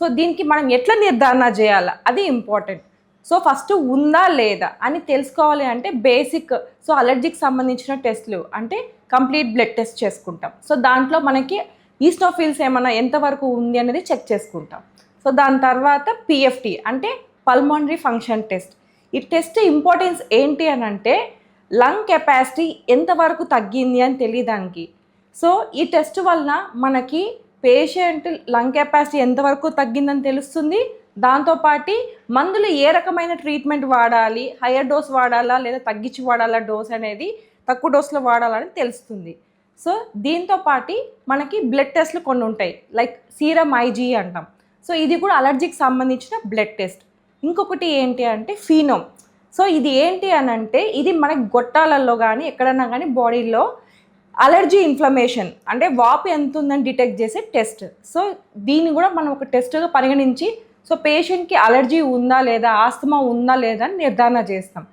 So దీనికి మనం ఎట్లా నిర్ధారణ చేయాలా? అది ఇంపార్టెంట్. సో ఫస్ట్ ఉందా లేదా అని తెలుసుకోవాలి అంటే బేసిక్ సో అలర్జీకి సంబంధించిన టెస్ట్లు అంటే కంప్లీట్ బ్లడ్ టెస్ట్ చేసుకుంటాం. సో దాంట్లో మనకి ఈస్టోఫిల్స్ ఏమైనా ఎంతవరకు ఉంది అనేది చెక్ చేసుకుంటాం. సో దాని తర్వాత పిఎఫ్టీ అంటే పల్మోనరీ ఫంక్షన్ టెస్ట్. ఈ టెస్ట్ ఇంపార్టెన్స్ ఏంటి అని అంటే లంగ్ కెపాసిటీ ఎంతవరకు తగ్గింది అని తెలియదానికి సో ఈ టెస్ట్ వలన మనకి పేషెంట్ లంగ్ కెపాసిటీ ఎంతవరకు తగ్గిందని తెలుస్తుంది? దాంతోపాటి మందులు ఏ రకమైన ట్రీట్మెంట్ వాడాలి? హయ్యర్ డోస్ వాడాలా? లేదా తగ్గించి వాడాలా డోస్ అనేది తక్కువ డోస్లో వాడాలని తెలుస్తుంది. సో దీంతోపాటి మనకి బ్లడ్ టెస్ట్లు కొన్ని ఉంటాయి. లైక్ సీరం ఐజీ అంటాం. సో ఇది కూడా అలర్జీకి సంబంధించిన బ్లడ్ టెస్ట్. ఇంకొకటి ఏంటి అంటే ఫీనోమ్. సో ఇది ఏంటి అని అంటే ఇది మనకి గొట్టాలలో కానీ ఎక్కడన్నా కానీ బాడీలో అలర్జీ ఇన్ఫ్లమేషన్ అంటే వాపు ఎంత ఉందని డిటెక్ట్ చేసే టెస్ట్. సో దీన్ని కూడా మనం ఒక టెస్ట్గా పరిగణించి సో పేషెంట్కి అలర్జీ ఉందా లేదా ఆస్తమా ఉందా లేదా అని నిర్ధారణ చేస్తాం.